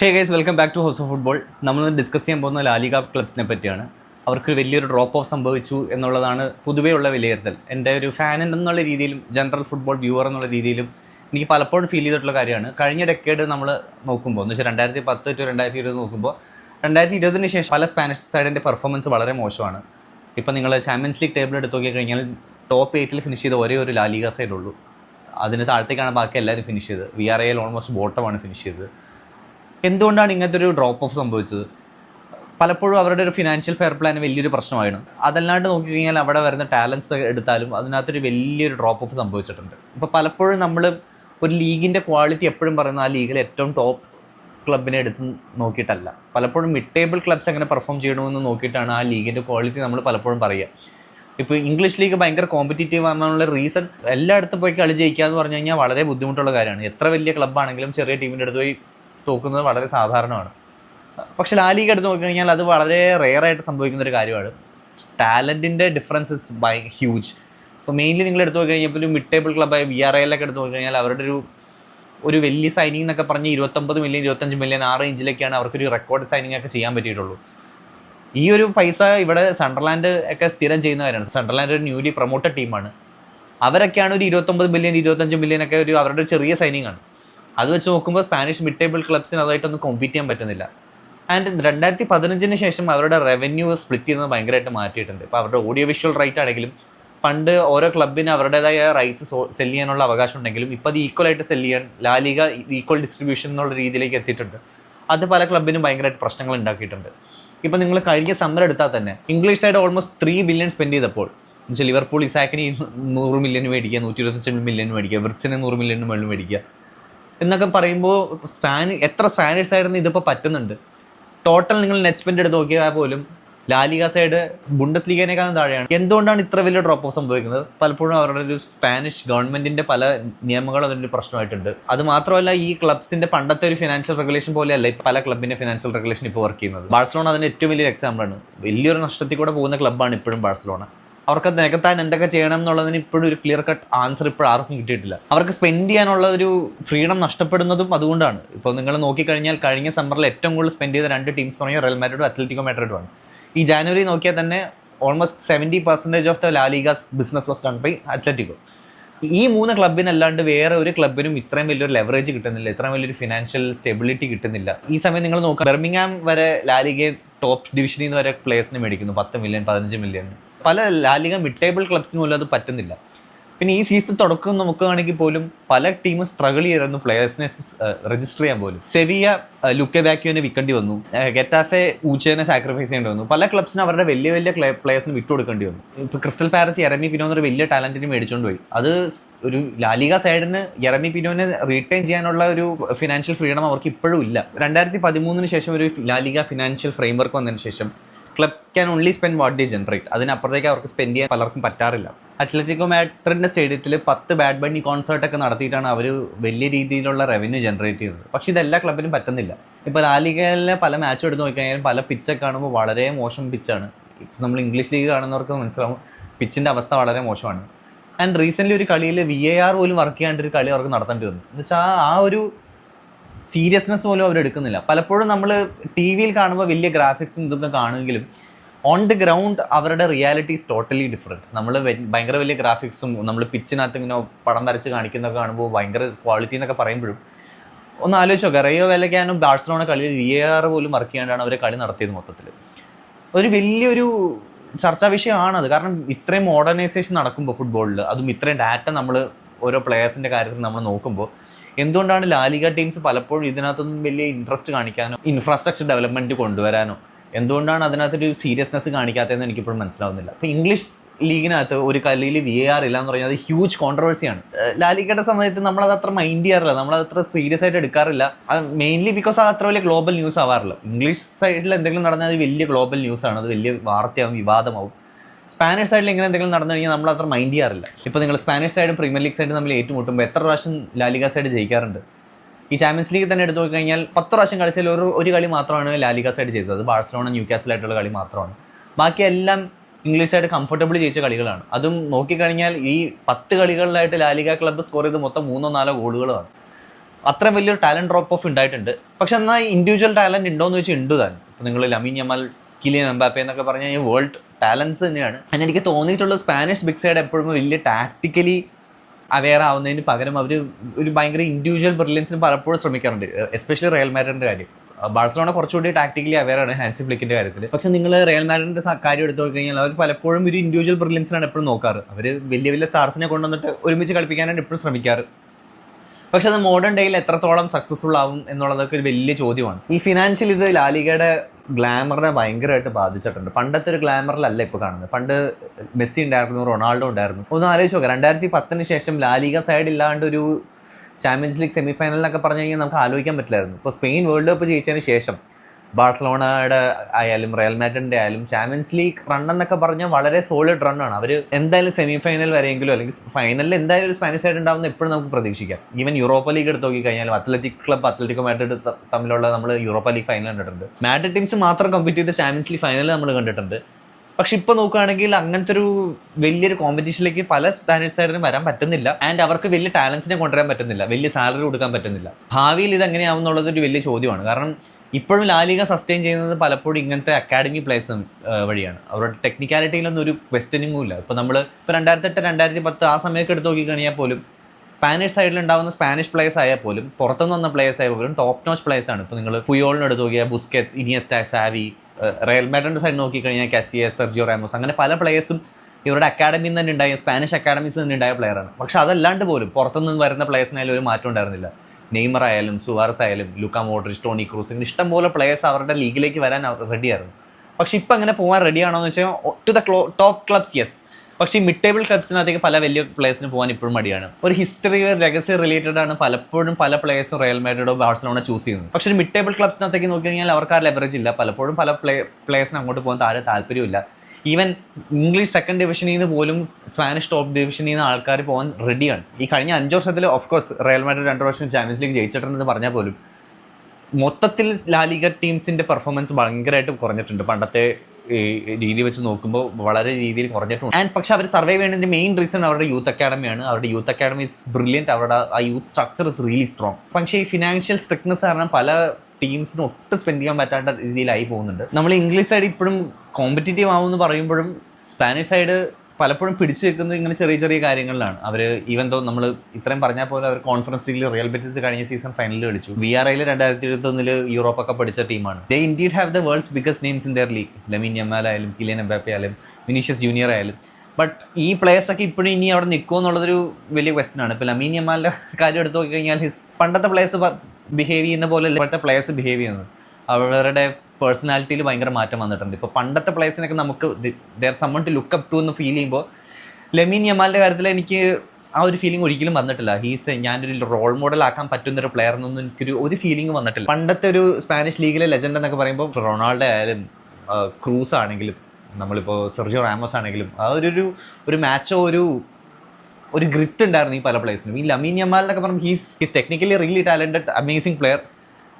Hey guys welcome back to House of Football നമ്മൾ discuss ചെയ്യാൻ പോകുന്ന ലാലിക ക്ലബ്സിനെ പറ്റിയാണ്. അവർക്ക് വലിയൊരു ഡ്രോപ്പ് ഓഫ് സംഭവിച്ചു എന്നുള്ളതാണ് പൊതുവെയുള്ള വിലയിരുത്തൽ. എന്റെ ഒരു ഫാൻ എന്നുള്ള രീതിയിലും ജനറൽ ഫുട്ബോൾ വ്യൂവർ എന്നുള്ള രീതിയിലും എനിക്ക് പലപ്പോഴും ഫീൽ ചെയ്തിട്ടുള്ള കാര്യമാണ്. കഴിഞ്ഞ ഡെക്കേഡ് നമ്മൾ നോക്കുമ്പോൾ എന്ന് വെച്ചാൽ രണ്ടായിരത്തി പത്ത് ടു രണ്ടായിരത്തി ഇരുപത് നോക്കുമ്പോൾ രണ്ടായിരത്തി ഇരുപതിന് ശേഷം പല സ്പാനിഷ് സൈഡിന്റെ പെർഫോമൻസ് വളരെ മോശമാണ്. ഇപ്പം നിങ്ങൾ ചാമ്പ്യൻസ് ലീഗ് ടേബിൾ എടുത്ത് നോക്കി കഴിഞ്ഞാൽ ടോപ്പ് എയ്റ്റിൽ ഫിനിഷ് ചെയ്ത ഒരേ ഒരു ലാലിക സൈഡുള്ളൂ അതിന് താഴത്തേക്കാണ് ബാക്കി എല്ലാവരും ഫിനിഷ് ചെയ്തത്. വി ആർ എയിൽ ഓൾമോസ്റ്റ് ബോട്ടമാണ് ഫിനിഷ് ചെയ്തത്. എന്തുകൊണ്ടാണ് ഇങ്ങനത്തെ ഒരു ഡ്രോപ്പ് ഓഫ് സംഭവിച്ചത്? പലപ്പോഴും അവരുടെ ഒരു ഫിനാൻഷ്യൽ ഫെയർ പ്ലാൻ വലിയൊരു പ്രശ്നമായിരുന്നു. അതല്ലാണ്ട് നോക്കിക്കഴിഞ്ഞാൽ അവിടെ വരുന്ന ടാലൻസ് എടുത്താലും അതിനകത്തൊരു വലിയൊരു ഡ്രോപ്പ് ഓഫ് സംഭവിച്ചിട്ടുണ്ട്. ഇപ്പോൾ പലപ്പോഴും നമ്മൾ ഒരു ലീഗിന്റെ ക്വാളിറ്റി എപ്പോഴും പറയുന്ന ആ ലീഗിൽ ഏറ്റവും ടോപ്പ് ക്ലബിനെ എടുത്ത് നോക്കിയിട്ടല്ല. പലപ്പോഴും മിഡ് ടേബിൾ ക്ലബ്സ് എങ്ങനെ പെർഫോം ചെയ്യണമെന്ന് നോക്കിയിട്ടാണ് ആ ലീഗിന്റെ ക്വാളിറ്റി നമ്മൾ പലപ്പോഴും പറയുക. ഇപ്പോൾ ഇംഗ്ലീഷ് ലീഗ് ഭയങ്കര കോമ്പറ്റീറ്റീവ് ആകാനുള്ള റീസൺ എല്ലായിടത്തും പോയി കളി ജയിക്കുക എന്ന് പറഞ്ഞു കഴിഞ്ഞാൽ വളരെ ബുദ്ധിമുട്ടുള്ള കാര്യമാണ്. എത്ര വലിയ ക്ലബ്ബാണെങ്കിലും ചെറിയ ടീമിന്റെ അടുത്ത് പോയി തോക്കുന്നത് വളരെ സാധാരണമാണ്. പക്ഷെ ലാലിക എടുത്ത് നോക്കിക്കഴിഞ്ഞാൽ അത് വളരെ റെയർ ആയിട്ട് സംഭവിക്കുന്ന ഒരു കാര്യമാണ്. ടാലന്റിന്റെ ഡിഫറൻസസ് ബൈ ഹ്യൂജ്. ഇപ്പോൾ മെയിൻലി നിങ്ങൾ എടുത്ത് നോക്കിക്കഴിഞ്ഞാൽ ഒരു മിഡ് ടേബിൾ ക്ലബ്ബായ വി ആർ എല്ലൊക്കെ എടുത്ത് നോക്കിക്കഴിഞ്ഞാൽ അവരുടെ ഒരു ഒരു വലിയ സൈനിങ് എന്നൊക്കെ പറഞ്ഞ് ഇരുപത്തൊമ്പത് മില്യൺ ഇരുപത്തഞ്ച് മില്യൺ ആ റേഞ്ചിലൊക്കെയാണ് അവർക്കൊരു റെക്കോർഡ് സൈനിങ് ഒക്കെ ചെയ്യാൻ പറ്റിയിട്ടുള്ളൂ. ഈ ഒരു പൈസ ഇവിടെ സണ്ടർലാൻഡ് ഒക്കെ സ്ഥിരം ചെയ്യുന്നവരാണ് സണ്ടർലാൻഡ് ഒരു ന്യൂലി പ്രൊമോട്ടഡ് ടീമാണ് അവരൊക്കെയാണ് ഒരു ഇരുപത്തൊമ്പത് മില്യൺ ഇരുപത്തഞ്ച് മില്യൺ ഒക്കെ ഒരു അവരുടെ ചെറിയ സൈനിങ് ആണ്. അത് വെച്ച് നോക്കുമ്പോൾ സ്പാനിഷ് മിഡ് ടേബിൾ ക്ലബ്സിന് അതായിട്ടൊന്നും കോമ്പീറ്റ് ചെയ്യാൻ പറ്റുന്നില്ല. ആൻഡ് രണ്ടായിരത്തി പതിനഞ്ചിന് ശേഷം അവരുടെ റവന്യൂ സ്പ്ലിറ്റ് ചെയ്യുന്നത് ഭയങ്കരമായിട്ട് മാറ്റിയിട്ടുണ്ട്. ഇപ്പോൾ അവരുടെ ഓഡിയോ വിഷ്വൽ റൈറ്റ് ആണെങ്കിലും പണ്ട് ഓരോ ക്ലബിന് അവരുടേതായ റൈറ്റ്സ് സെൽ ചെയ്യാനുള്ള അവകാശം ഉണ്ടെങ്കിലും ഇപ്പോൾ അത് ഈക്വൽ ആയിട്ട് സെൽ ചെയ്യാൻ ലാലിക ഈക്വൽ ഡിസ്ട്രിബ്യൂഷൻ എന്നുള്ള രീതിയിലേക്ക് എത്തിയിട്ടുണ്ട്. അത് പല ക്ലബിനും ഭയങ്കരമായിട്ട് പ്രശ്നങ്ങൾ ഉണ്ടാക്കിയിട്ടുണ്ട്. ഇപ്പോൾ നിങ്ങൾ കഴിഞ്ഞ സമ്മർ എടുത്താൽ തന്നെ English side almost three billion spend ചെയ്തപ്പോൾ എന്നുവെച്ചാൽ ലിവർപൂൾ ഇസാക്കിന് നൂറ് മില്യൺ മേടിക്കുക നൂറ്റി ഇരുപത്തഞ്ച് മില്യൺ മേടിക്കുക വൃത്സിന് നൂറ് മില്യൺ മേളിൽ മേടിക്കുക എന്നൊക്കെ പറയുമ്പോൾ സ്പാനി എത്ര സ്പാനിഷ് സൈഡിൽ ഇതിപ്പോൾ പറ്റുന്നുണ്ട്? ടോട്ടൽ നിങ്ങൾ നെറ്റ് സ്പെൻഡ് എടുത്ത് നോക്കിയാൽ പോലും ലാലിക സൈഡ് ബുണ്ടസ് ലീഗിനേക്കാളും താഴെയാണ്. എന്തുകൊണ്ടാണ് ഇത്ര വലിയ ഡ്രോപ്പ് ഓഫ് സംഭവിക്കുന്നത്? പലപ്പോഴും അവരുടെ ഒരു സ്പാനിഷ് ഗവൺമെന്റിന്റെ പല നിയമങ്ങളും അതിന്റെ പ്രശ്നമായിട്ടുണ്ട്. അത് മാത്രമല്ല ഈ ക്ലബ്സിന്റെ പണ്ടത്തെ ഒരു ഫിനാൻഷ്യൽ റെഗുലേഷൻ പോലെയല്ല പല ക്ലബിന്റെ ഫിനാൻഷ്യൽ റെഗുലേഷൻ ഇപ്പോൾ വർക്ക് ചെയ്യുന്നത്. ബാഴ്സലോണ അതിന് ഏറ്റവും വലിയൊരു എക്സാമ്പിളാണ് വലിയൊരു നഷ്ടത്തിൽ കൂടെ പോകുന്ന ക്ലബ്ബാണ് ഇപ്പോഴും ബാഴ്സലോണ. അവർക്ക് നികത്താൻ എന്തൊക്കെ ചെയ്യണം എന്നുള്ളതിന് ഇപ്പോഴും ഒരു ക്ലിയർ കട്ട് ആൻസർ ഇപ്പോഴും ആർക്കും കിട്ടിയിട്ടില്ല. അവർക്ക് സ്പെൻഡ് ചെയ്യാനുള്ള ഒരു ഫ്രീഡം നഷ്ടപ്പെടുന്നതും അതുകൊണ്ടാണ്. ഇപ്പോൾ നിങ്ങൾ നോക്കിക്കഴിഞ്ഞാൽ കഴിഞ്ഞ സമ്മറിൽ ഏറ്റവും കൂടുതൽ സ്പെൻഡ് ചെയ്ത രണ്ട് ടീംസ് പറഞ്ഞാൽ റയൽ മാഡ്രിഡും അത്ലറ്റിക്കോ മാഡ്രിഡുമാണ് ഈ ജാനുവരി നോക്കിയാൽ തന്നെ almost seventy percentage of the La Liga's business was done by Atletico ഈ മൂന്ന് ക്ലബിനല്ലാണ്ട് വേറെ ഒരു ക്ലബിനും ഇത്രയും വലിയൊരു ലെവറേജ് കിട്ടുന്നില്ല ഇത്രയും വലിയൊരു ഫിനാൻഷ്യൽ സ്റ്റെബിലിറ്റി കിട്ടുന്നില്ല. ഈ സമയം നിങ്ങൾ നോക്കുക ബെർമിംഗാം വരെ ലാലിഗെ ടോപ്പ് ഡിവിഷനിൽ നിന്ന് വരെ പ്ലേയേഴ്സിന് മേടിക്കുന്നു. പത്ത് മില്യൺ പതിനഞ്ച് മില്യൺ പല ലാലിക മിഡ് ടേബിൾ ക്ലബ്സിന് പോലും അത് പറ്റുന്നില്ല. പിന്നെ ഈ സീസൺ തുടക്കം നോക്കുകയാണെങ്കിൽ പോലും പല ടീമും സ്ട്രഗിൾ ചെയ്തിരുന്നു പ്ലെയേഴ്സിനെ രജിസ്റ്റർ ചെയ്യാൻ പോലും. സെവിയ ലുക്കെ ബാക്കിയോനെ വിൽക്കേണ്ടി വന്നു. ഗെറ്റാഫെ ഊച്ചേനെ സാക്രിഫൈസ് ചെയ്യേണ്ടി വന്നു. പല ക്ലബ്സിനും അവരുടെ വലിയ വലിയ പ്ലേയേഴ്സിന് വിട്ടുകൊടുക്കേണ്ടി വന്നു. ഇപ്പോൾ ക്രിസ്റ്റൽ പാരസ് എറമി പിനോ എന്നൊരു വലിയ ടാലന്റിന് മേടിച്ചുകൊണ്ട് പോയി. അത് ഒരു ലാലിക സൈഡിന് എറമി പിനോനെ റീറ്റെയിൻ ചെയ്യാനുള്ള ഒരു ഫിനാൻഷ്യൽ ഫ്രീഡം അവർക്ക് ഇപ്പോഴും ഇല്ല. രണ്ടായിരത്തി പതിമൂന്നിന് ശേഷം ഒരു ലാലിക ഫിനാൻഷ്യൽ ഫ്രെയിംവർക്ക് വന്നതിന് ശേഷം club can only spend what they generate അതിനപ്പുറത്തേക്ക് അവർക്ക് സ്പെൻഡ് ചെയ്യാൻ പലർക്കും പറ്റാറില്ല. അത്ലറ്റിക്കോ മാഡ്രിഡിന്റെ സ്റ്റേഡിയത്തിൽ പത്ത് ബാഡ് ബണ്ണി കോൺസേർട്ടൊക്കെ നടത്തിയിട്ടാണ് അവർ വലിയ രീതിയിലുള്ള റവന്യൂ ജനറേറ്റ് ചെയ്യുന്നത് പക്ഷേ ഇത് എല്ലാ ക്ലബിനും പറ്റുന്നില്ല. ഇപ്പോൾ ലാലികളിലെ പല മാച്ചും എടുത്ത് നോക്കിക്കഴിഞ്ഞാൽ പല പിച്ചൊക്കെ കാണുമ്പോൾ വളരെ മോശം പിച്ചാണ് നമ്മൾ ഇംഗ്ലീഷ് ലീഗ് കാണുന്നവർക്ക് മനസ്സിലാവും പിച്ചിന്റെ അവസ്ഥ വളരെ മോശമാണ്. ആൻഡ് റീസെന്റ്ലി ഒരു കളിയിൽ വി എ ആർ പോലും വർക്ക് ചെയ്യാണ്ട് ഒരു കളി അവർക്ക് നടത്തേണ്ടി വന്നു. എന്ന് വെച്ചാൽ ആ ഒരു സീരിയസ്നെസ് പോലും അവർ എടുക്കുന്നില്ല. പലപ്പോഴും നമ്മൾ ടി വിയിൽ കാണുമ്പോൾ വലിയ ഗ്രാഫിക്സും ഇതൊക്കെ കാണുമെങ്കിലും ഓൺ ദി ഗ്രൗണ്ട് അവരുടെ റിയാലിറ്റി ഈസ് ടോട്ടലി ഡിഫറെന്റ് നമ്മൾ ഭയങ്കര വലിയ ഗ്രാഫിക്സും നമ്മൾ പിച്ചിനകത്ത് ഇങ്ങനെ പടം വരച്ച് കാണിക്കുന്നതൊക്കെ കാണുമ്പോൾ ഭയങ്കര ക്വാളിറ്റി എന്നൊക്കെ പറയുമ്പോഴും ഒന്ന് ആലോചിച്ച് നോക്കുക റയോ വെലക്കാനും ബാഴ്സലോണ കളിയിൽ വി എ ആർ പോലും വർക്ക് ചെയ്യാണ്ടാണ് അവർ കളി നടത്തിയത് മൊത്തത്തിൽ ഒരു വലിയൊരു ചർച്ചാ വിഷയമാണത്. കാരണം ഇത്രയും മോഡേണൈസേഷൻ നടക്കുമ്പോൾ ഫുട്ബോളിൽ അതും ഇത്രയും ഡാറ്റ നമ്മൾ ഓരോ പ്ലെയേഴ്സിന്റെ കാര്യത്തിൽ നമ്മൾ നോക്കുമ്പോൾ എന്തുകൊണ്ടാണ് ലാലിക ടീംസ് പലപ്പോഴും ഇതിനകത്തൊന്നും വലിയ ഇൻട്രസ്റ്റ് കാണിക്കാനോ ഇൻഫ്രാസ്ട്രക്ചർ ഡെവലപ്മെന്റ് കൊണ്ടുവരാനോ? എന്തുകൊണ്ടാണ് അതിനകത്തൊരു സീരിയസ്നെസ് കാണിക്കാത്തതെന്ന് എനിക്കിപ്പോഴും മനസ്സിലാവുന്നില്ല. അപ്പോൾ ഇംഗ്ലീഷ് ലീഗിനകത്ത് ഒരു കളിയിൽ വി എ ആർ ഇല്ല എന്ന് പറഞ്ഞാൽ അത് ഹ്യൂജ് കോൺട്രവേഴ്സിയാണ് ലാലിക്കയുടെ സമയത്ത് നമ്മളത് അത്ര മൈൻഡ് ചെയ്യാറില്ല. നമ്മളത് അത്ര സീരിയസ് ആയിട്ട് എടുക്കാറില്ല. അത് മെയിൻലി ബിക്കോസ് അത് അത്ര വലിയ ഗ്ലോബൽ ന്യൂസ് ആവാറില്ല. ഇംഗ്ലീഷ് സൈഡിൽ എന്തെങ്കിലും നടന്നാൽ അത് വലിയ ഗ്ലോബൽ ന്യൂസ് ആണ്. അത് വലിയ വാർത്തയാവും വിവാദമാവും. സ്പാനിഷ് സൈഡിൽ ഇങ്ങനെ എന്തെങ്കിലും നടന്നു കഴിഞ്ഞാൽ നമ്മൾ അത്ര മൈൻഡ് ചെയ്യാറില്ല. ഇപ്പോൾ നിങ്ങൾ സ്പാനിഷ് സൈഡും പ്രീമിയർ ലീഗ് സൈഡും നമ്മൾ ഏറ്റുമുട്ടുമ്പോൾ എത്ര പ്രാവശ്യം ലാലിക സൈഡ് ജയിക്കാറുണ്ട്? ഈ ചാമ്പ്യൻസ് ലീഗ് തന്നെ എടുത്തു കഴിഞ്ഞാൽ പത്ത് പ്രാവശ്യം കളിച്ചാൽ ഒരു ഒരു കളി മാത്രമാണ് ലാലിക സൈഡ് ചെയ്തത്. അത് ബാഴ്സലോണ ന്യൂ കാസിലായിട്ടുള്ള കളി മാത്രമാണ്. ബാക്കി എല്ലാം ഇംഗ്ലീഷ് സൈഡ് കംഫർട്ടബിളി ജയിച്ച കളികളാണ്. അതും നോക്കിക്കഴിഞ്ഞാൽ ഈ പത്ത് കളികളിലായിട്ട് ലാലിക ക്ലബ്ബ് സ്കോർ ചെയ്ത് മൊത്തം മൂന്നോ നാലോ ഗോളുകളാണ്. അത്രയും വലിയൊരു ടാലന്റ് ഡ്രോപ്പ് ഓഫ് ഉണ്ടായിട്ടുണ്ട്. പക്ഷെ എന്നാൽ ഇൻഡിവിജ്വൽ ടാലന്റ് ഉണ്ടോ എന്ന് വെച്ചാൽ ഉണ്ട് താൻ. ഇപ്പോൾ നിങ്ങൾ ലമീൻ യമാൽ കിലിയൻ എംബാപ്പെ എന്നൊക്കെ പറഞ്ഞാൽ ഈ വേൾഡ് ടാലൻസ് തന്നെയാണ്. അതിന് എനിക്ക് തോന്നിയിട്ടുള്ള സ്പാനിഷ് ബിഗ് സൈഡ് എപ്പോഴും വലിയ ടാക്ടിക്കലി അവെയർ ആവുന്നതിന് പകരം അവർ ഒരു ഭയങ്കര ഇൻഡിവിജ്വൽ ബ്രില്യൻസിന് പലപ്പോഴും ശ്രമിക്കാറുണ്ട്. എസ്പെഷ്യലി റയൽ മാഡറിന്റെ കാര്യം. ബാഴ്സലോണ കുറച്ചുകൂടി ടാക്ടിക്കലി അവെയർ ആണ് ഹാൻസി ഫ്ലിക്കിന്റെ കാര്യത്തിൽ പക്ഷെ നിങ്ങൾ റയൽ മാഡറിന്റെ കാര്യം എടുത്തു കഴിഞ്ഞാൽ അവർ പലപ്പോഴും ഒരു ഇൻഡിവിജ്വൽ ബ്രില്യൻസിനാണ് എപ്പോഴും നോക്കാറ്. അവർ വലിയ വലിയ സ്റ്റാർസിനെ കൊണ്ടുവന്നിട്ട് ഒരുമിച്ച് കളിപ്പിക്കാനാണ് എപ്പോഴും ശ്രമിക്കാറ്. പക്ഷെ അത് മോഡേൺ ഡേയിൽ എത്രത്തോളം സക്സസ്ഫുൾ ആവും എന്നുള്ളതൊക്കെ ഒരു വലിയ ചോദ്യമാണ്. ഈ ഫിനാൻഷ്യൽ ഇത് ലാലികയുടെ ഗ്ലാമറിനെ ഭയങ്കരമായിട്ട് ബാധിച്ചിട്ടുണ്ട്. പണ്ടത്തെ ഒരു ഗ്ലാമറിലല്ല ഇപ്പോൾ കാണുന്നത്. പണ്ട് മെസ്സി ഉണ്ടായിരുന്നു റൊണാൾഡോ ഉണ്ടായിരുന്നു. ഒന്ന് ആലോചിച്ച് നോക്കാം രണ്ടായിരത്തി പത്തിന് ശേഷം ലാലിക സൈഡ് ഇല്ലാണ്ട് ഒരു ചാമ്പ്യൻസ് ലീഗ് സെമി ഫൈനലിനൊക്കെ പറഞ്ഞു കഴിഞ്ഞാൽ നമുക്ക് ആലോചിക്കാൻ പറ്റില്ലായിരുന്നു. ഇപ്പോൾ സ്പെയിൻ വേൾഡ് കപ്പ് ജയിച്ചതിന് ശേഷം ബാഴ്സലോണയുടെ ആയാലും റയൽ മാഡ്രിഡിന്റെ ആയാലും ചാമ്പ്യൻസ് ലീഗ് റൺ എന്നൊക്കെ പറഞ്ഞാൽ വളരെ സോളിഡ് റൺ ആണ്. അവർ എന്തായാലും സെമി ഫൈനൽ വരെയെങ്കിലും അല്ലെങ്കിൽ ഫൈനലിൽ എന്തായാലും ഒരു സ്പാനിഷ് സൈഡ് ഉണ്ടാവുന്ന എപ്പോഴും നമുക്ക് പ്രതീക്ഷിക്കാം. ഈവൻ യൂറോപ്പ ലീഗ് എടുത്ത് നോക്കി കഴിഞ്ഞാലും അത്ലറ്റിക് ക്ലബ് അത്ലറ്റിക്കോ മാഡ്രിഡ് തമ്മിലുള്ള നമ്മൾ യൂറോപ്പ ലീഗ് ഫൈനൽ കണ്ടിട്ടുണ്ട്. മാഡ്രിഡ് ടീംസ് മാത്രം കമ്പീറ്റ് ചെയ്ത ചാമ്പ്യൻസ് ലീഗ് ഫൈനൽ നമ്മൾ കണ്ടിട്ടുണ്ട്. പക്ഷെ ഇപ്പൊ നോക്കുകയാണെങ്കിൽ അങ്ങനത്തെ ഒരു വലിയൊരു കോമ്പറ്റീഷനിലേക്ക് പല സ്പാനിഷ് വരാൻ പറ്റുന്നില്ല. ആൻഡ് അവർക്ക് വലിയ ടാലൻസിനെ കൊണ്ടുവരാൻ പറ്റുന്നില്ല. വലിയ സാലറി കൊടുക്കാൻ പറ്റുന്നില്ല. ഭാവിയിൽ ഇത് എങ്ങനെയാവും എന്നുള്ളത് ഒരു വലിയ ചോദ്യമാണ്. കാരണം ഇപ്പോഴും ലാലിക സസ്റ്റെയിൻ ചെയ്യുന്നത് പലപ്പോഴും ഇങ്ങനത്തെ അക്കാഡമി പ്ലേസ് വഴിയാണ്. അവരുടെ ടെക്നിക്കാലിറ്റിയിലൊന്നും ഒരു ക്വസ്റ്റനിങ്ങും ഇല്ല. ഇപ്പോൾ നമ്മൾ ഇപ്പോൾ രണ്ടായിരത്തി എട്ട് രണ്ടായിരത്തി പത്ത് ആ സമയമൊക്കെ എടുത്ത് നോക്കിക്കഴിഞ്ഞാൽ പോലും സ്പാനിഷ് സൈഡിൽ ഉണ്ടാവുന്ന സ്പാനിഷ് പ്ലേയേഴ്സ് ആയാൽ പോലും പുറത്തുനിന്ന് വന്ന പ്ലേയേഴ്സ് ആയാൽ പോലും ടോപ്പ് നോച്ച് പ്ലേയേഴ്സ് ആണ്. ഇപ്പോൾ നിങ്ങൾ പുയോളിനെടുത്ത് നോക്കിയാൽ Busquets Iniesta Xavi Real Madrid side നോക്കിക്കഴിഞ്ഞാൽ കസിയ സെർജിയോ റാമോസ് അങ്ങനെ പല പ്ലെയേഴ്സും ഇവരുടെ അക്കാഡമിയിൽ നിന്ന് തന്നെ ഉണ്ടായ സ്പാനിഷ് അക്കാഡമിയിൽ നിന്ന് ഉണ്ടായ പ്ലെയറാണ് പക്ഷെ അതല്ലാണ്ട് പോലും പുറത്തുനിന്ന് വരുന്ന പ്ലേയേഴ്സിനായാലും ഒരു മാറ്റം ഉണ്ടായിരുന്നില്ല. നെയ്മർ ആയാലും സുവാർസ് ആയാലും ലുക്ക മോഡ്രിച്ച് ടോണി ക്രൂസ് ഇങ്ങനെ ഇഷ്ടംപോലെ പ്ലെയേഴ്സ് അവരുടെ ലീഗിലേക്ക് വരാൻ റെഡിയായിരുന്നു പക്ഷെ ഇപ്പം അങ്ങനെ പോകാൻ റെഡിയാണോ എന്ന് വെച്ചാൽ to the top clubs yes പക്ഷേ ഈ മിഡ് ടേബിൾ ക്ലബ്സിനകത്തേക്ക് പല വലിയ പ്ലേയേഴ്സിന് പോകാൻ ഇപ്പോഴും മടിയാണ്. ഒരു ഹിസ്റ്ററി രഹസ്യ റിലേറ്റഡ് ആണ് പലപ്പോഴും പല പ്ലേയേഴ്സും റയൽ മാഡ്രിഡോ ബാഴ്സലോണ ചൂസ് ചെയ്യുന്നത്. പക്ഷേ മിഡ് ടേബിൾ ക്ലബ്സിനകത്തേക്ക് നോക്കി കഴിഞ്ഞാൽ അവർക്ക് ആ ലെവറേജ് ഇല്ല. പലപ്പോഴും പല പ്ലേ പ്ലേയേഴ്സിന് അങ്ങോട്ട് പോകാൻ താഴെ താല്പര്യമില്ല. ഈവൻ ഇംഗ്ലീഷ് സെക്കൻഡ് ഡിവിഷനിൽ നിന്ന് പോലും സ്പാനിഷ് ടോപ്പ് ഡിവിഷനിൽ നിന്ന് ആൾക്കാർ പോകാൻ റെഡിയാണ് ഈ കഴിഞ്ഞ അഞ്ച് വർഷത്തിൽ ഓഫ് കോഴ്സ് റയൽ മാഡ്രിഡ് രണ്ട് വർഷം ചാമ്പ്യൻസ് ലീഗ് ജയിച്ചിട്ടുണ്ടെന്ന് പറഞ്ഞാൽ പോലും മൊത്തത്തിൽ ലാലിഗ ടീംസിന്റെ പെർഫോമൻസ് ഭയങ്കരമായിട്ട് കുറഞ്ഞിട്ടുണ്ട്. പണ്ടത്തെ രീതി വെച്ച് നോക്കുമ്പോൾ വളരെ രീതിയിൽ കുറഞ്ഞിട്ടുണ്ട്. ആൻഡ് പക്ഷെ അവർ സർവൈവ് ചെയ്യുന്നതിന്റെ മെയിൻ റീസൺ അവരുടെ യൂത്ത് അക്കാഡമിയാണ് അവരുടെ യൂത്ത് അക്കാഡമി ഇസ് ബ്രില്യന്റ് അവരുടെ ആ youth structure is really strong പക്ഷേ ഈ ഫിനാൻഷ്യൽ സ്ട്രിക്ട്നെസ് കാരണം പല ടീംസിന് ഒട്ടും സ്പെൻഡ് ചെയ്യാൻ പറ്റാത്ത രീതിയിലായി പോകുന്നുണ്ട്. നമ്മൾ ഇംഗ്ലീഷ് സൈഡ് ഇപ്പോഴും കോമ്പറ്റേറ്റീവ് ആവുമെന്ന് പറയുമ്പോഴും സ്പാനിഷ് സൈഡ് പലപ്പോഴും പിടിച്ചു നിൽക്കുന്നത് ഇങ്ങനെ ചെറിയ ചെറിയ കാര്യങ്ങളിലാണ്. അവർ ഈവൻ തോ നമ്മൾ ഇത്രയും പറഞ്ഞാൽ പോലെ അവർ കോൺഫറൻസ് ലീഗിൽ റിയൽ ബെറ്റിസ് കഴിഞ്ഞ സീസൺ ഫൈനലിൽ കളിച്ചു. വി ആർ ഐയിൽ രണ്ടായിരത്തി ഇരുപത്തി ഒന്നിൽ യൂറോപ്പ് ഒക്കെ പഠിച്ച ടീമാണ് they indeed have the world's biggest names in their league Lamine Yamal ആയാലും കിലിയൻ എംബാപ്പെ ആയാലും വിനീഷ്യസ് ജൂനിയർ ആയാലും. ബട്ട് ഈ പ്ലേയേഴ്സ് ഒക്കെ ഇപ്പോഴും ഇനി അവിടെ നിൽക്കുമോ എന്നുള്ളതൊരു വലിയ ക്വസ്റ്റൻ ആണ്. ഇപ്പോൾ ലമീൻ യമാലിന്റെ കാര്യം എടുത്തു നോക്കിക്കഴിഞ്ഞാൽ ഹിസ് പണ്ടത്തെ പ്ലേയേഴ്സ് ബിഹേവ് ചെയ്യുന്ന പോലെ ഇപ്പോഴത്തെ പ്ലേയേഴ്സ് ബിഹേവ് ചെയ്യുന്നത്. അവരുടെ പേഴ്സണാലിറ്റിയിൽ ഭയങ്കര മാറ്റം വന്നിട്ടുണ്ട്. ഇപ്പോൾ പണ്ടത്തെ പ്ലേസിനൊക്കെ നമുക്ക് there someone to look up to എന്ന് ഫീൽ ചെയ്യുമ്പോൾ ലെമീൻ യമാലിന്റെ കാര്യത്തിൽ എനിക്ക് ആ ഒരു ഫീലിംഗ് ഒരിക്കലും വന്നിട്ടില്ല. ഹീസ് ഞാനൊരു റോൾ മോഡൽ ആക്കാൻ പറ്റുന്ന ഒരു പ്ലെയർ എന്നൊന്നും എനിക്കൊരു ഒരു ഫീലിംഗ് വന്നിട്ടില്ല. പണ്ടത്തെ ഒരു സ്പാനിഷ് ലീഗിലെ ലെജൻഡ് എന്നൊക്കെ പറയുമ്പോൾ റൊണാൾഡോ ആയാലും ക്രൂസ് ആണെങ്കിലും നമ്മളിപ്പോൾ സെർജിയോ റാമോസ് ആണെങ്കിലും ആ ഒരു ഒരു- മാച്ചോ ഒരു ഒരു ഗ്രിറ്റ് ഉണ്ടായിരുന്നു ഈ പല പ്ലേസിനും ഈ ലമീൻ യമാൽ എന്നൊക്കെ പറയുമ്പോൾ he's he's technically really talented amazing player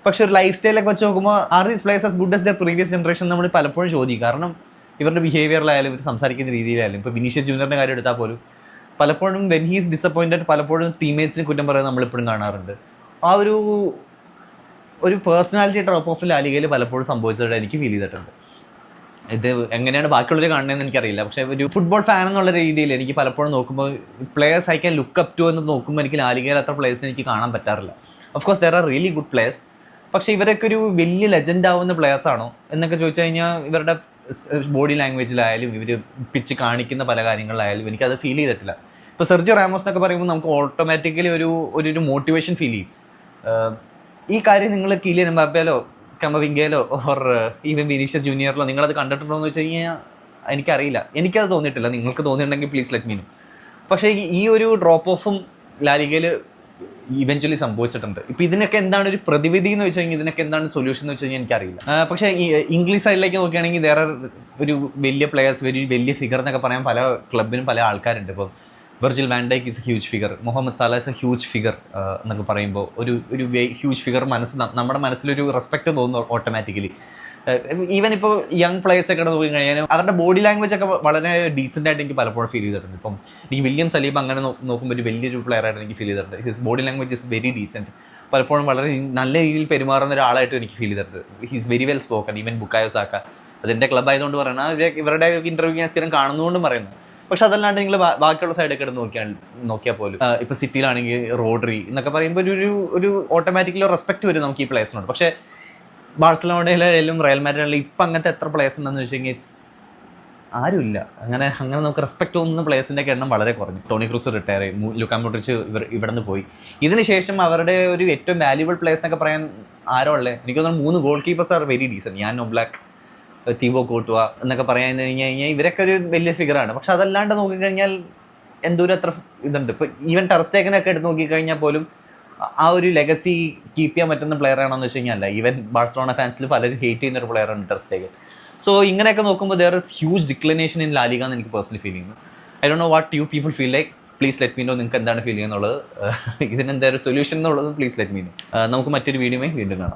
പക്ഷെ ഒരു ലൈഫ് സ്റ്റൈലൊക്കെ വെച്ച് നോക്കുമ്പോൾ are these players as good as the previous generation നമ്മൾ പലപ്പോഴും ചോദിക്കും. കാരണം ഇവരുടെ ബിഹേവിയറിലായാലും ഇവർ സംസാരിക്കുന്ന രീതിയിലായാലും ഇപ്പോൾ വിനീഷ്യസ് ജൂനിയറിന്റെ കാര്യം എടുത്താൽ പോലും പലപ്പോഴും വെൻ ഹീസ് ഡിസപ്പോയിന്റഡ് പലപ്പോഴും ടീംമേറ്റ്സിന് കുറ്റം പറയുന്നത് നമ്മളിപ്പോഴും കാണാറുണ്ട്. ആ ഒരു ഒരു പേഴ്സണാലിറ്റി ഡ്രോപ്പ് ഓഫ് ലാലികയിൽ പലപ്പോഴും സംഭവിച്ചതായിട്ട് എനിക്ക് ഫീൽ ചെയ്തിട്ടുണ്ട്. ഇത് എങ്ങനെയാണ് ബാക്കിയുള്ളവർ കാണുന്നതെന്ന് എനിക്കറിയില്ല. പക്ഷേ ഒരു ഫുട്ബോൾ ഫാൻ എന്നുള്ള രീതിയിൽ എനിക്ക് പലപ്പോഴും നോക്കുമ്പോൾ players I can look up to എന്ന് നോക്കുമ്പോൾ എനിക്ക് ലാലികയിൽ അത്ര പ്ലേയേഴ്സിനെ എനിക്ക് കാണാൻ പറ്റാറില്ല. Of course there are really good players പക്ഷേ ഇവരൊക്കെ ഒരു വലിയ ലെജൻഡ് ആവുന്ന പ്ലെയേഴ്സ് ആണോ എന്നൊക്കെ ചോദിച്ചു കഴിഞ്ഞാൽ ഇവരുടെ ബോഡി ലാംഗ്വേജിലായാലും ഇവർ പിച്ച് കാണിക്കുന്ന പല കാര്യങ്ങളിലായാലും എനിക്കത് ഫീൽ ചെയ്തിട്ടില്ല. ഇപ്പോൾ സെർജിയോ റാമോസ് എന്നൊക്കെ പറയുമ്പോൾ നമുക്ക് ഓട്ടോമാറ്റിക്കലി ഒരു ഒരു മോട്ടിവേഷൻ ഫീൽ ചെയ്യും. ഈ കാര്യം നിങ്ങൾ കീലിയൻ എംബാപ്പയിലോ കമവിങ്കയിലോ ഓർ ഈവൻ വിനീഷ ജൂനിയറിലോ നിങ്ങളത് കണ്ടിട്ടുണ്ടോ എന്ന് വെച്ച് കഴിഞ്ഞാൽ എനിക്കറിയില്ല. എനിക്കത് തോന്നിയിട്ടില്ല. നിങ്ങൾക്ക് തോന്നിയിട്ടുണ്ടെങ്കിൽ പ്ലീസ് ലെറ്റ് മീനും പക്ഷേ ഈ ഒരു ഡ്രോപ്പ് ഓഫും ലാലികയിൽ ഇവഞ്ച്വലി സംഭവിച്ചിട്ടുണ്ട്. ഇപ്പം ഇതിനൊക്കെ എന്താണ് ഒരു പ്രതിവിധി എന്ന് വെച്ച് ഇതിനൊക്കെ എന്താണ് സൊല്യൂഷൻ എന്ന് വെച്ച് കഴിഞ്ഞാൽ എനിക്കറിയില്ല. പക്ഷേ ഈ ഇംഗ്ലീഷ് സൈഡിലേക്ക് നോക്കുകയാണെങ്കിൽ വേറെ ഒരു വലിയ പ്ലെയേഴ്സ് ഒരു വലിയ ഫിഗർ എന്നൊക്കെ പറയാൻ പല ക്ലബിനും പല ആൾക്കാരുണ്ട്. ഇപ്പം Virgil van Dijk is a huge figure Mohamed Salah is a huge figure എന്നൊക്കെ പറയുമ്പോൾ ഒരു ഒരു ഹ്യൂജ് ഫിഗർ മനസ്സ് നമ്മുടെ മനസ്സിലൊരു റെസ്പെക്ട് തോന്നുന്നു ഓട്ടോമാറ്റിക്കലി ഈവൻ ഇപ്പോൾ യങ് പ്ലേയേഴ്സ് ഒക്കെ നോക്കി കഴിഞ്ഞാൽ അവരുടെ ബോഡി ലാംഗ്വേജ് ഒക്കെ വളരെ ഡീസെന്റ് ആയിട്ട് എനിക്ക് പലപ്പോഴും ഫീൽ ചെയ്തിട്ടുണ്ട്. ഇപ്പം എനിക്ക് വില്യം സലീബ് അങ്ങനെ നോക്കുമ്പോൾ ഒരു വലിയൊരു പ്ലെയർ ആയിട്ട് എനിക്ക് ഫീൽ ചെയ്തിട്ടുണ്ട്. His body language is very decent പലപ്പോഴും വളരെ നല്ല രീതിയിൽ പെരുമാറുന്ന ഒരാളായിട്ട് എനിക്ക് ഫീൽ ചെയ്തിട്ടുണ്ട്. He's very well spoken even Bukayo Saka അതിന്റെ ക്ലബ് ആയതുകൊണ്ട് പറയണം ഇവരെ- ഇവരുടെ ഇന്റർവ്യൂ ഞാൻ സ്ഥിരം കാണുന്നതുകൊണ്ടും പറയുന്നത് പക്ഷെ അതല്ലാണ്ട് നിങ്ങൾ ബാക്കിയുള്ള സൈഡൊക്കെ എടുത്ത് നോക്കിയാൽ നോക്കിയാൽ പോലും ഇപ്പോൾ ഇപ്പൊ സിറ്റിയിലാണെങ്കിൽ റോഡറി എന്നൊക്കെ പറയുമ്പോൾ ഒരു ഒരു ഓട്ടോമാറ്റിക്കലി റെസ്പെക്ട് വരും നമുക്ക് ഈ പ്ലേസിനോട് പക്ഷേ ബാഴ്സലോണയിലും റയൽ മാഡ്രിഡിലും ഇപ്പം അങ്ങനത്തെ എത്ര പ്ലേസ് ഉണ്ടെന്ന് കഴിഞ്ഞാൽ ഇറ്റ്സ് ആരുമില്ല. അങ്ങനെ അങ്ങനെ നമുക്ക് റെസ്പെക്ട് തോന്നുന്ന പ്ലേസിന്റെ ഒക്കെ എണ്ണം വളരെ കുറഞ്ഞു. ടോണി ക്രൂസ് റിട്ടയർ ചെയ്യും ലുക്കാമോട്രിച്ച് ഇവർ ഇവിടെ നിന്ന് പോയി. ഇതിന് ശേഷം അവരുടെ ഒരു ഏറ്റവും വാല്യുബിൾ പ്ലേസ് എന്നൊക്കെ പറയാൻ ആരോ ഉള്ളത് എനിക്ക് തോന്നുന്നു മൂന്ന് goalkeepers are very decent ഞാൻ ബ്ലാക്ക് തീബോ കോട്ടുവ എന്നൊക്കെ പറയാൻ കഴിഞ്ഞു കഴിഞ്ഞാൽ ഇവരൊക്കെ ഒരു വലിയ ഫിഗറാണ് പക്ഷെ അതല്ലാണ്ട് നോക്കിക്കഴിഞ്ഞാൽ എന്തോരം അത്ര ഇതുണ്ട്. ഇപ്പോൾ ഈവൻ ടെറസ്റ്റേക്കനൊക്കെ എടുത്ത് നോക്കിക്കഴിഞ്ഞാൽ പോലും ആ ഒരു ലെഗസി കീപ്പ് ചെയ്യാൻ പറ്റുന്ന പ്ലെയർ ആണെന്ന് വെച്ച് കഴിഞ്ഞാൽ ഈവൻ ബാഴ്സലോണ ഫാൻസിൽ പലരും ഹേറ്റ് ചെയ്യുന്ന ഒരു പ്ലെയർ ആണ് ടെറസ്റ്റേക്കൻ സോ ഇങ്ങനെയൊക്കെ നോക്കുമ്പോൾ there is huge declination in La Liga എന്ന് എനിക്ക് പേഴ്സണലി ഫീൽ ചെയ്യുന്നു. I do know what you people feel like please let me know നിങ്ങൾക്ക് എന്താണ് ഫീൽ ചെയ്യുന്നുള്ളത് ഇതിനെന്താ സൊല്യൂഷൻ എന്നുള്ളത് പ്ലീസ് ലെറ്റ് മീ നോ നമുക്ക് മറ്റൊരു വീഡിയോയും വീണ്ടും കാണാം.